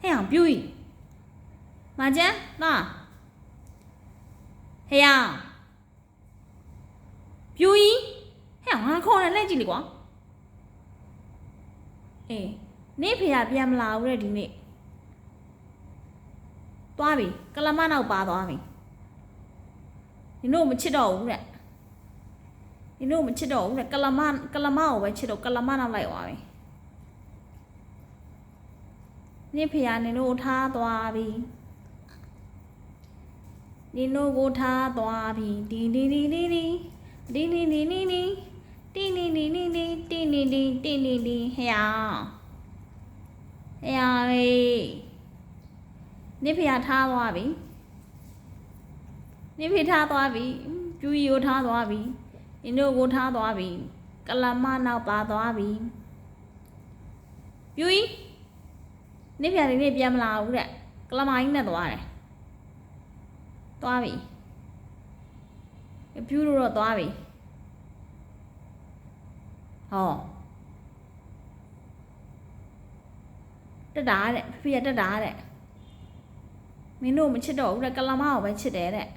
ဟဲ့အောင်ပြူကြီးမာကျန်လာဟဲ့အောင်ပြူကြီးဟဲ့အောင်ငါခေါ်နေလိုက်ကြည့်လေကွာအေးနေဖေကပြန်မလာဘူးတဲ့ဒီနေ့သွားပြီကလမနောက်ပါသွားပြီဒီတို့မချစ်တော့ဘူးတဲ့ဒီတို့မချစ်တော့ဘူးတဲ့ကလမကလမကိုပဲချစ်တော့ကလမနောက်လိုက်သွားပြီ နင့်ဖေရနင်တို့ထားသွားပြီနင်တို့ကိုထားသွားပြီဒီဒီဒီဒီဒီဒီဒီဒီဒီဒီတီနီနီနီနီတီနီနီတီနီနီဟဲ့အောင်ဟဲ့အောင်လေနင့်ဖေရထားသွားပြီနင့်ဖေထားသွားပြီကျူရီကိုထားသွားပြီနင်တို့ကိုထားသွားပြီကလမနောက်ပါသွားပြီကျူရီ နေ့ပြန်နေ့ပြန်မလာဘူးတဲ့ကလမိုင်းနဲ့သွားတယ်သွားပြီပြူလို့တော့သွားပြီဟောတက်တာတဲ့ဖေဖေကတက်တာတဲ့မင်းတို့မချစ်တော့ဘူးတဲ့ကလမကိုပဲချစ်တယ်တဲ့